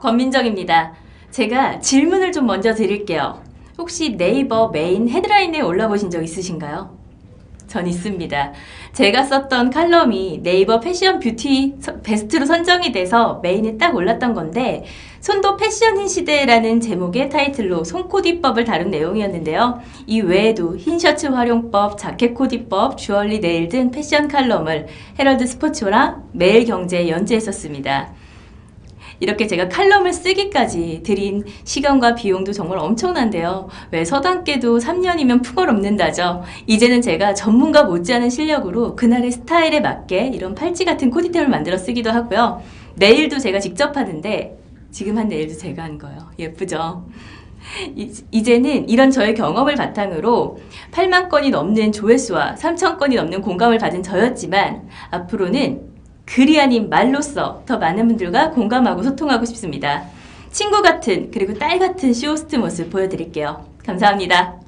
권민정입니다. 제가 질문을 좀 먼저 드릴게요. 혹시 네이버 메인 헤드라인에 올라보신 적 있으신가요? 전 있습니다. 제가 썼던 칼럼이 네이버 패션 뷰티 서- 베스트로 선정이 돼서 메인에 딱 올랐던 건데 손도 패션인 시대라는 제목의 타이틀로 손코디법을 다룬 내용이었는데요. 이 외에도 흰 셔츠 활용법, 자켓 코디법, 주얼리 네일 등 패션 칼럼을 헤럴드 스포츠랑 매일경제에 연재했었습니다. 이렇게 제가 칼럼을 쓰기까지 들인 시간과 비용도 정말 엄청난데요. 왜 서당께도 3년이면 풍을 없는다죠. 이제는 제가 전문가 못지않은 실력으로 그날의 스타일에 맞게 이런 팔찌 같은 코디템을 만들어 쓰기도 하고요. 네일도 제가 직접 하는데 지금 한 네일도 제가 한 거예요. 예쁘죠? 이- 이제는 이런 저의 경험을 바탕으로 8만 건이 넘는 조회수와 3천 건이 넘는 공감을 받은 저였지만 앞으로는 글이 아닌 말로써 더 많은 분들과 공감하고 소통하고 싶습니다. 친구 같은 그리고 딸 같은 쇼호스트 모습 보여드릴게요. 감사합니다.